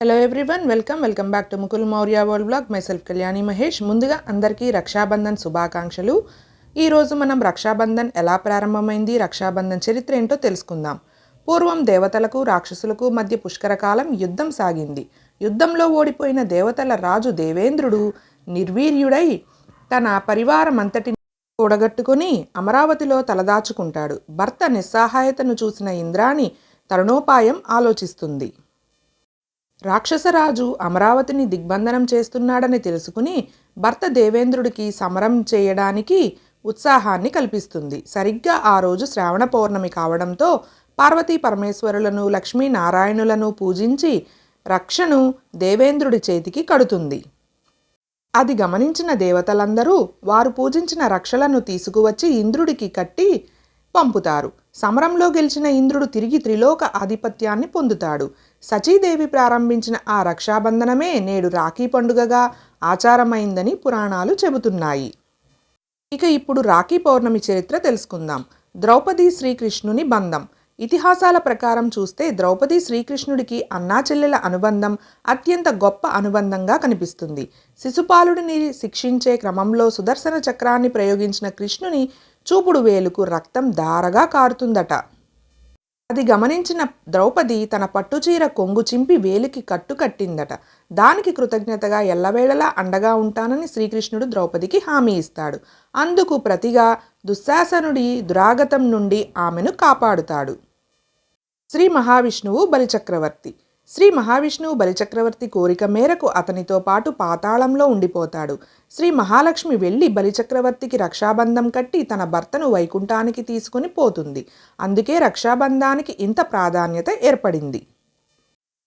Hello everyone welcome welcome back to Mukul Maurya world blog myself Kalyani Mahesh ముందుగా అందరికీ రక్షాబంధన్ శుభాకాంక్షలు. ఈరోజు మనం రక్షాబంధన్ ఎలా ప్రారంభమైంది రక్షాబంధన్ చరిత్ర ఏంటో తెలుసుకుందాం. పూర్వం దేవతలకు రాక్షసులకు మధ్య పుష్కరకాలం యుద్ధం సాగింది. యుద్ధంలో ఓడిపోయిన దేవతల రాజు దేవేంద్రుడు నిర్వీర్యుడై తన పరివారం అంతటి కూడగట్టుకుని అమరావతిలో తలదాచుకుంటాడు. భర్త నిస్సహాయతను చూసిన ఇంద్రాణి తరుణోపాయం ఆలోచిస్తుంది. రాక్షసరాజు అమరావతిని దిగ్బంధనం చేస్తున్నాడని తెలుసుకుని భర్త దేవేంద్రుడికి సమరం చేయడానికి ఉత్సాహాన్ని కల్పిస్తుంది. సరిగ్గా ఆ రోజు శ్రావణ పౌర్ణమి కావడంతో పార్వతీ పరమేశ్వరులను లక్ష్మీనారాయణులను పూజించి రక్షను దేవేంద్రుడి చేతికి కడుతుంది. అది గమనించిన దేవతలందరూ వారు పూజించిన రక్షలను తీసుకువచ్చి ఇంద్రుడికి కట్టి పంపుతారు. సమరంలో గెలిచిన ఇంద్రుడు తిరిగి త్రిలోక ఆధిపత్యాన్ని పొందుతాడు. సచీదేవి ప్రారంభించిన ఆ రక్షాబంధనమే నేడు రాఖీ పండుగగా ఆచారమైందని పురాణాలు చెబుతున్నాయి. ఇక ఇప్పుడు రాఖీ పౌర్ణమి చరిత్ర తెలుసుకుందాం. ద్రౌపది శ్రీకృష్ణుని బంధం. ఇతిహాసాల ప్రకారం చూస్తే ద్రౌపది శ్రీకృష్ణుడికి అన్నా చెల్లెల అనుబంధం అత్యంత గొప్ప అనుబంధంగా కనిపిస్తుంది. శిశుపాలుడిని శిక్షించే క్రమంలో సుదర్శన చక్రాన్ని ప్రయోగించిన కృష్ణుని చూపుడు వేలుకు రక్తం దారగా కారుతుందట. అది గమనించిన ద్రౌపది తన పట్టుచీర కొంగు చింపి వేలికి కట్టు కట్టిందట. దానికి కృతజ్ఞతగా ఎల్లవేళలా అండగా ఉంటానని శ్రీకృష్ణుడు ద్రౌపదికి హామీ ఇస్తాడు. అందుకు ప్రతిగా దుశ్శాసనుడి దురాగతం నుండి ఆమెను కాపాడుతాడు. శ్రీ మహావిష్ణువు బలిచక్రవర్తి. శ్రీ మహావిష్ణువు బలిచక్రవర్తి కోరిక మేరకు అతనితో పాటు పాతాళంలో ఉండిపోతాడు. శ్రీ మహాలక్ష్మి వెళ్ళి బలిచక్రవర్తికి రక్షాబంధం కట్టి తన భర్తను వైకుంఠానికి తీసుకుని పోతుంది. అందుకే రక్షాబంధానికి ఇంత ప్రాధాన్యత ఏర్పడింది.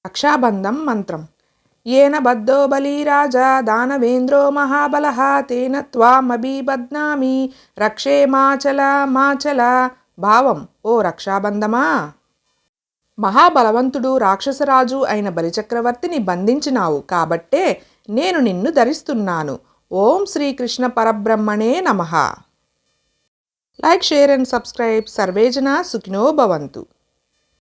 రక్షాబంధం మంత్రం. ఏన బద్ధో బలీరాజా దానవేంద్రో మహాబల తేన త్వామభిబద్నామి రక్షే మాచల మాచల భావం. ఓ రక్షాబంధమా? మహాబలవంతుడు రాక్షసరాజు అయిన బలిచక్రవర్తిని బంధించినావు కాబట్టే నేను నిన్ను ధరిస్తున్నాను. ఓం శ్రీకృష్ణ పరబ్రహ్మణే నమ. Like share and subscribe. సర్వేజన సుఖినో భవంతు.